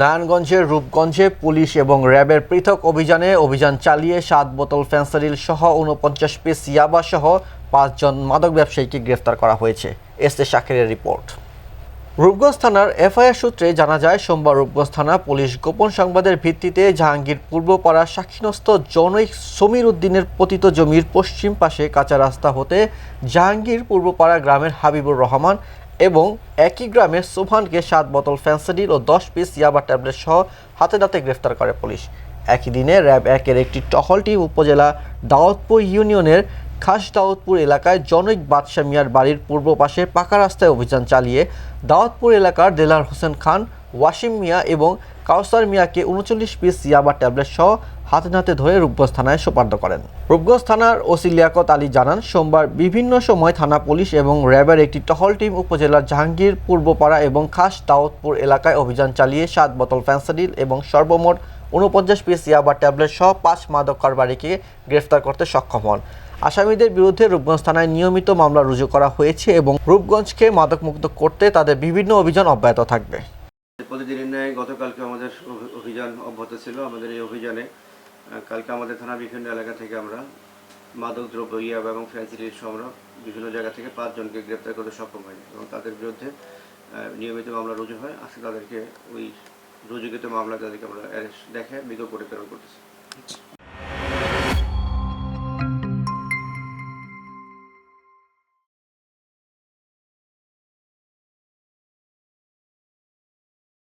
নারায়ণগঞ্জের রূপগঞ্জে পুলিশ এবং র্যাবের পৃথক অভিযানে অভিযান চালিয়ে সাত বোতল ফেন্সারিল সহ উনপঞ্চাশ পিস ইয়াবা সহ পাঁচজন মাদক ব্যবসায়ীকে গ্রেফতার করা হয়েছে। এস এ শাকেরের রিপোর্ট। রূপগঞ্জ থানার এফআইআর সূত্রে জানা যায়, সোমবার রূপগঞ্জ থানা পুলিশ গোপন সংবাদের ভিত্তিতে জাহাঙ্গীর পূর্বপাড়া সাক্ষীনস্থ জনৈক সমীর উদ্দিনের পতিত জমির পশ্চিম পাশে কাঁচা রাস্তা হতে জাহাঙ্গীর পূর্বপাড়া গ্রামের হাবিবুর রহমান এবং একই গ্রামের সোভানকে সাত বোতল ফ্যান্সাডিল ও দশ পিস ইয়াবা ট্যাবলেট সহ হাতে নাতে গ্রেফতার করে পুলিশ। একই দিনে র্যাব একের একটি টহল টিম উপজেলা দাউদপুর ইউনিয়নের খাস দাউদপুর এলাকায় জনৈক বাদশা মিয়ার বাড়ির পূর্ব পাশে পাকা রাস্তায় অভিযান চালিয়ে দাউদপুর এলাকার দেলার হোসেন খান, ওয়াসিম মিয়া এবং কাউসার মিয়াকে উনচল্লিশ পিস ইয়াবা ট্যাবলেট সহ হাতে নাতে ধরে রূপগঞ্জ থানায় সোপার্দ করেন। রূপগঞ্জ থানার ওসি লিয়াকত আলী জানান, সোমবার বিভিন্ন সময় থানা পুলিশ এবং র্যাবের একটি টহল টিম উপজেলার জাহাঙ্গীর, পূর্বপাড়া এবং খাস দাউদপুর এলাকায় অভিযান চালিয়ে সাত বোতল ফ্যান্সাডিল এবং সর্বমোট উনপঞ্চাশ পিস ইয়াবা ট্যাবলেট সহ পাঁচ মাদক কারবারিকে গ্রেফতার করতে সক্ষম হন। আসামিদের বিরুদ্ধে রূপগঞ্জ থানায় নিয়মিত মামলা রুজু করা হয়েছে এবং রূপগঞ্জকে মাদকমুক্ত করতে তাদের বিভিন্ন অভিযান অব্যাহত থাকবে। প্রতিদিনের ন্যায় গতকালকে আমাদের অভিযান অব্যাহত ছিল। আমাদের এই অভিযানে কালকে আমাদের থানা বিভিন্ন এলাকা থেকে আমরা মাদক, দ্রব্য, ইয়াব এবং ফ্যান্সিটি সংগ্রহ আমরা বিভিন্ন জায়গা থেকে পাঁচজনকে গ্রেপ্তার করতে সক্ষম হয় এবং তাদের বিরুদ্ধে নিয়মিত মামলা রুজু হয়। আজকে তাদেরকে ওই রুজুকৃত মামলা তাদেরকে আমরা অ্যারেস্ট দেখে বিজ্ঞ করে প্রেরণ করতেছি।